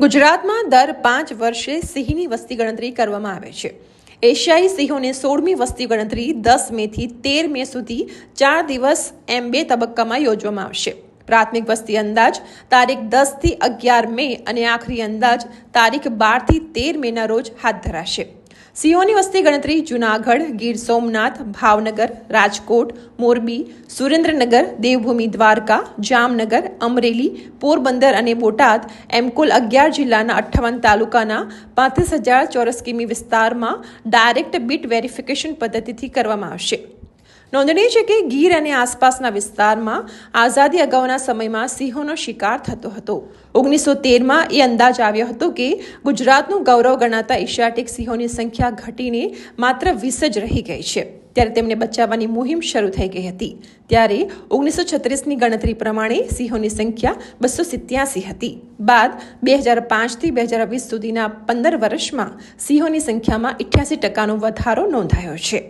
ગુજરાતમાં દર પાંચ વર્ષે સિંહની વસ્તી ગણતરી કરવામાં આવે છે. એશિયાઈ સિંહોને સોળમી વસ્તી ગણતરી દસ મેથી તેર મે સુધી ચાર દિવસ એમ બે તબક્કામાં યોજવામાં આવશે. પ્રાથમિક વસ્તી અંદાજ તારીખ દસથી અગિયાર મે અને આખરી અંદાજ તારીખ બારથી તેર મેના રોજ હાથ ધરાશે. સિંહોની વસ્તી ગણતરી જૂનાગઢ, ગીર સોમનાથ, ભાવનગર, રાજકોટ, મોરબી, સુરેન્દ્રનગર, દેવભૂમિ, દ્વારકા, જામનગર, અમરેલી, પોરબંદર અને બોટાદ એમ કુલ અગિયાર જિલ્લાના અઠ્ઠાવન તાલુકાના પાંત્રીસ હજાર ચોરસ કિમી વિસ્તારમાં ડાયરેક્ટ બીટ વેરિફિકેશન પદ્ધતિથી કરવામાં આવશે. નોંધનીય છે કે ગીર અને આસપાસના વિસ્તારમાં આઝાદી અગાઉના સમયમાં સિંહોનો શિકાર થતો હતો. ઓગણીસો તેરમાં એ અંદાજ આવ્યો હતો કે ગુજરાતનું ગૌરવ ગણાતા એશિયાટિક સિંહોની સંખ્યા ઘટીને માત્ર વીસ જ રહી ગઈ છે. ત્યારે તેમને બચાવવાની મુહિમ શરૂ થઈ ગઈ હતી. ત્યારે ઓગણીસો છત્રીસની ગણતરી પ્રમાણે સિંહોની સંખ્યા બસો સિત્યાસી હતી. બાદ બે હજાર પાંચથી બે હજાર વીસ સુધીના પંદર વર્ષમાં સિંહોની સંખ્યામાં ઇઠ્યાસી ટકાનો વધારો નોંધાયો છે.